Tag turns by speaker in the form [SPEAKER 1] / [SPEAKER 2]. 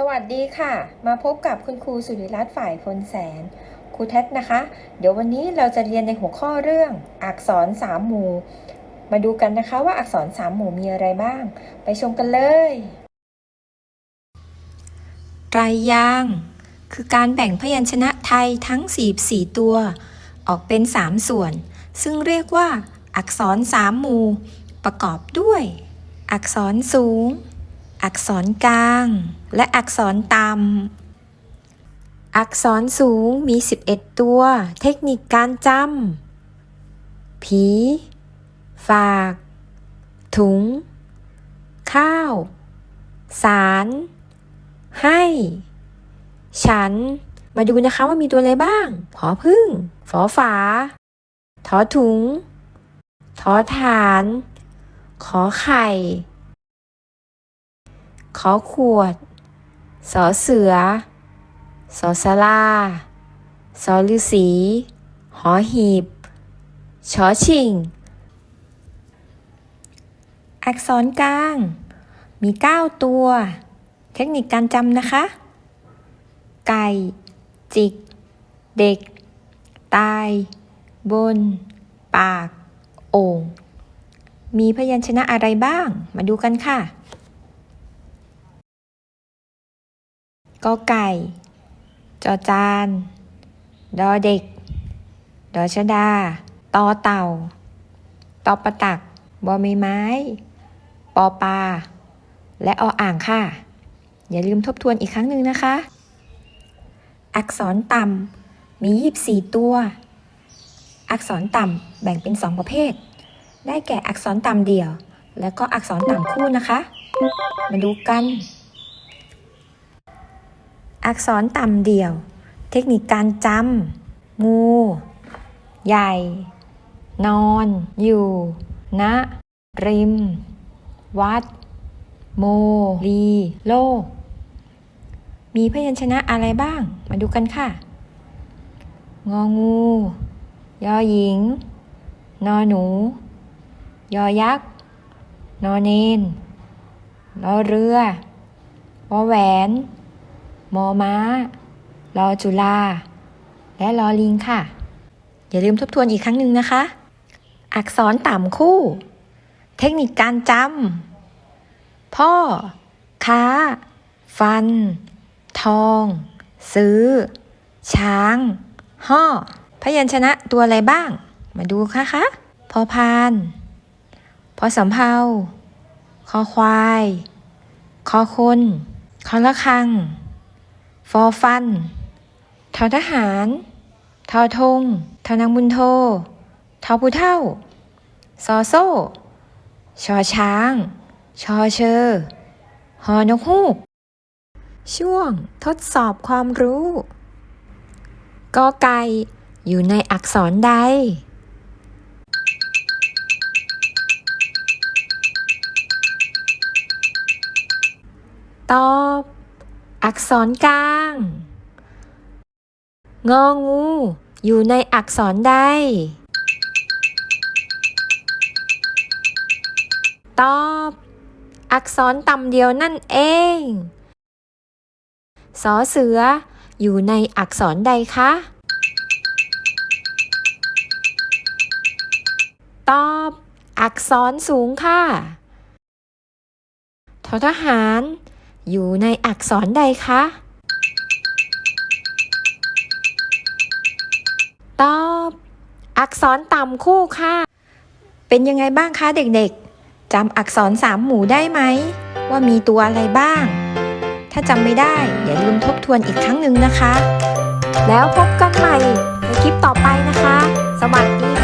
[SPEAKER 1] สวัสดีค่ะ มาพบกับคุณครูสุริรัตน์ฝ่ายพลแสน ครูแทศนะคะ เดี๋ยววันนี้เราจะเรียนในหัวข้อเรื่องอักษรสามหมู่ มาดูกันนะคะว่าอักษรสามหมู่มีอะไรบ้าง ไปชมกันเลยไตรยางค์คือการแบ่งพยัญชนะไทยทั้ง 44 ตัว ออกเป็น 3 ส่วน ซึ่งเรียกว่า อักษรสามหมู่ ประกอบด้วย อักษรสูง อักษรกลาง และอักษรต่ำ อักษรสูงมี 11 ตัว เทคนิคการจำ ผี ฝาก ถุง ข้าว สาร ให้ ฉัน มาดูนะคะว่ามีตัวอะไรบ้างผอพึ่ง ฝอฝา ถอถุง ถอฐาน ขอไข่ ขอขวด สอเสือ สอสลาสอฤาษีหอหีบ ชอชิง อักษรกลาง มี 9 ตัว เทคนิคการจำนะคะ ไก่ จิก เด็ก ตาย บน ปาก โอ่งมีพยัญชนะอะไรบ้าง มาดูกันค่ะ กอไก่ จอจาน ดอเด็ก ดอชดา ตอเต่า ตอประตัก บอใบไม้ ปอปลา และออ่างค่ะ อย่าลืมทบทวนอีกครั้งหนึ่งนะคะ อักษรต่ำ มี 24 ตัว อักษรต่ำแบ่งเป็น 2 ประเภท ได้แก่อักษรต่ำเดี่ยว และก็อักษรต่ำคู่นะคะ มาดูกัน อักษรต่ำเดี่ยว เทคนิคการจำงู ใหญ่ นอน อยู่ณริม วัด โม ลี โล มีพยัญชนะอะไรบ้าง มาดูกันค่ะ งองู ยอหญิง นอหนู ยอยักษ์ นอเนนรอเรือวอแหวน มอม้า รอจุฬาและรอลิงค่ะ อย่าลืมทบทวนอีกครั้งหนึ่งนะคะ อักษรต่ำคู่ เทคนิคการจำ พ่อ ค้า ฟัน ทอง ซื้อ ช้าง ห่อ พยัญชนะตัวอะไรบ้าง มาดูค่ะคะ พอพาน พอสำเภาคอควาย คอคน คอละคัง ฟอฟัน ทอทหาร ทอทง ทอนางบุญโท ทอผู้เท่า ซอโซ่ ชอช้าง ชอเชอฮอนกฮูก ช่วงทดสอบความรู้ กอไก่อยู่ในอักษรใด ษรกลาง งองู อยู่ในอักษรใด ตอบ อักษรต่ำเดียวนั่นเอง สอเสือ อยู่ในอักษรใดคะ ตอบ อักษรสูงค่ะททหาร อยู่ในอักษรใดคะ ตอบ อักษรต่ำคู่ค่ะ เป็นยังไงบ้างคะเด็กๆจำอักษรสามหมู่ได้ไหม ว่ามีตัวอะไรบ้าง ถ้าจำไม่ได้ อย่าลืมทบทวนอีกครั้งหนึ่งนะคะ แล้วพบกันใหม่ในคลิปต่อไปนะคะ สวัสดี